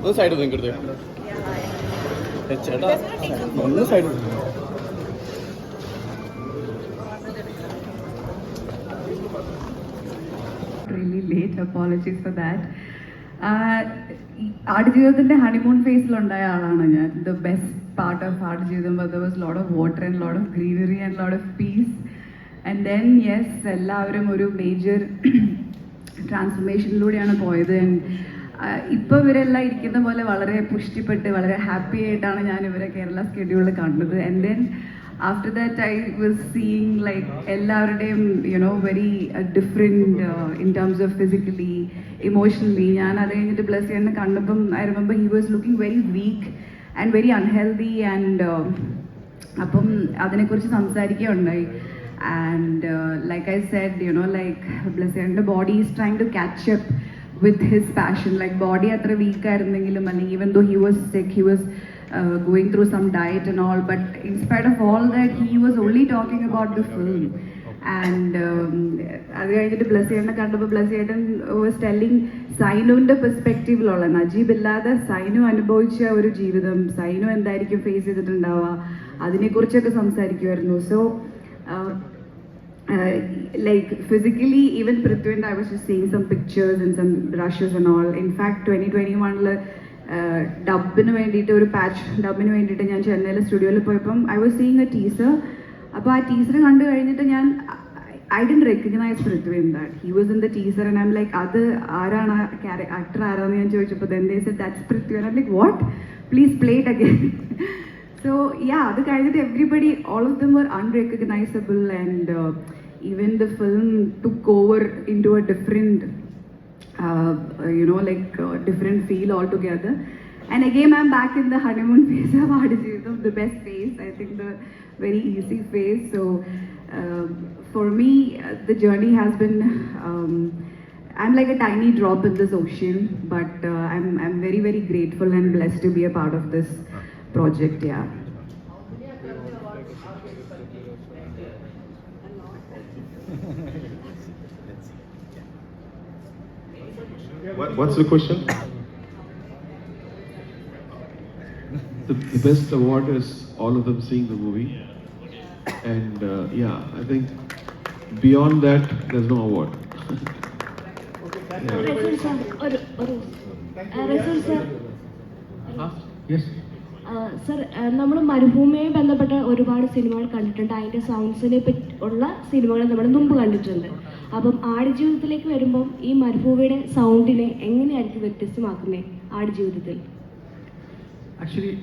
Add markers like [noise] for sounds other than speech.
ഒന്ന് സൈഡ് നിൽക്കരുത് ചേട്ടാ ഒന്ന് സൈഡ് really late. ആടുജീവിതത്തിന്റെ ഹണിമൂൺ ഫേസിലുണ്ടായ ആളാണ് ഞാൻ. The best part of Aadujeevitham was lot of water and load of greenery and load of peace and then yes എല്ലാവരും ഒരു മേജർ ട്രാൻസ്ഫർമേഷനിലൂടെയാണ് പോയത്. ആൻഡ് ഇപ്പോൾ ഇവരെല്ലാം ഇരിക്കുന്ന പോലെ വളരെ പുഷ്ടിപ്പെട്ട് വളരെ ഹാപ്പി ആയിട്ടാണ് ഞാൻ ഇവരെ കേരള സ്കെഡ്യൂളിൽ കണ്ടത് and then after that I was seeing like എല്ലാവരുടെയും you know very different in terms of physically emotionally ഞാൻ അത് കഴിഞ്ഞിട്ട് ബ്ലസ് ചെയ്യുന്ന കണ്ടപ്പം I remember he was looking very weak and very unhealthy and അപ്പം അതിനെക്കുറിച്ച് സംസാരിക്കുകയുണ്ടായി. And like I said you know like Blessy ബ്ലസ്സിയുടെ body is trying to catch up with his passion like body അത്ര week ആയിരുന്നെങ്കിലും അല്ലെങ്കിൽ even though he was sick he was going through some diet and all but inspired of all that he was only talking about the film and അത് കഴിഞ്ഞിട്ട് ബ്ലസ് ചേട്ടനെ കണ്ടപ്പോൾ ബ്ലസ് ചേട്ടൻ was telling സൈനുവിന്റെ പെർസ്പെക്റ്റീവിലുള്ള നജീബ് ഇല്ലാതെ സൈനു അനുഭവിച്ച ഒരു ജീവിതം സൈനു എന്തായിരിക്കും ഫേസ് ചെയ്തിട്ടുണ്ടാവുക അതിനെക്കുറിച്ചൊക്കെ സംസാരിക്കുമായിരുന്നു so like physically even Prithvi and I was just seeing some pictures and some brushes and all. In fact, 2021 ൽ ഡബിന് വേണ്ടിയിട്ട് ഒരു പാച്ച് ഡബിന് വേണ്ടിയിട്ട് ഞാൻ ചെന്നൈയിലെ സ്റ്റുഡിയോയിൽ പോയപ്പം I was seeing a teaser അപ്പോൾ ആ ടീസർ കണ്ടു കഴിഞ്ഞിട്ട് ഞാൻ I didn't recognise Prithvi in that he was in the teaser and I'm like അത് ആരാണ്? ആക്ടർ ആരാന്ന് ഞാൻ ചോദിച്ചപ്പോൾ then they said that's Prithvi and I'm like what please play it again so yeah അത് കഴിഞ്ഞിട്ട് everybody all of them were unrecognisable and even the film took over into a different, uh, you know, like uh, different feel altogether. And again, I'm back in the honeymoon [laughs] phase of Adijeetam, the best phase, I think the very easy phase. So uh, for me, uh, the journey has been, um, I'm like a tiny drop in this ocean, but uh, I'm, I'm very, very grateful and blessed to be a part of this project, yeah. What, what's the question? the, the, best award is all of them seeing the movie. And uh, yeah, I think beyond that, there's no award. yeah. Yes. Sir നമ്മൾ മരുഭൂമിയുമായി ബന്ധപ്പെട്ട ഒരുപാട് സിനിമകൾ കണ്ടിട്ടുണ്ട്. അതിന്റെ സൗണ്ട്സിനെ പറ്റി ഉള്ള സിനിമകൾ നമ്മൾ മുമ്പ് കണ്ടിട്ടുണ്ട്. അപ്പം ആടുജീവിതത്തിലേക്ക് വരുമ്പം ഈ മരുഭൂമിയുടെ സൗണ്ടിനെ എങ്ങനെയായിരിക്കും വ്യത്യസ്തമാക്കുന്നത് ആടുജീവിതത്തിൽ? Actually,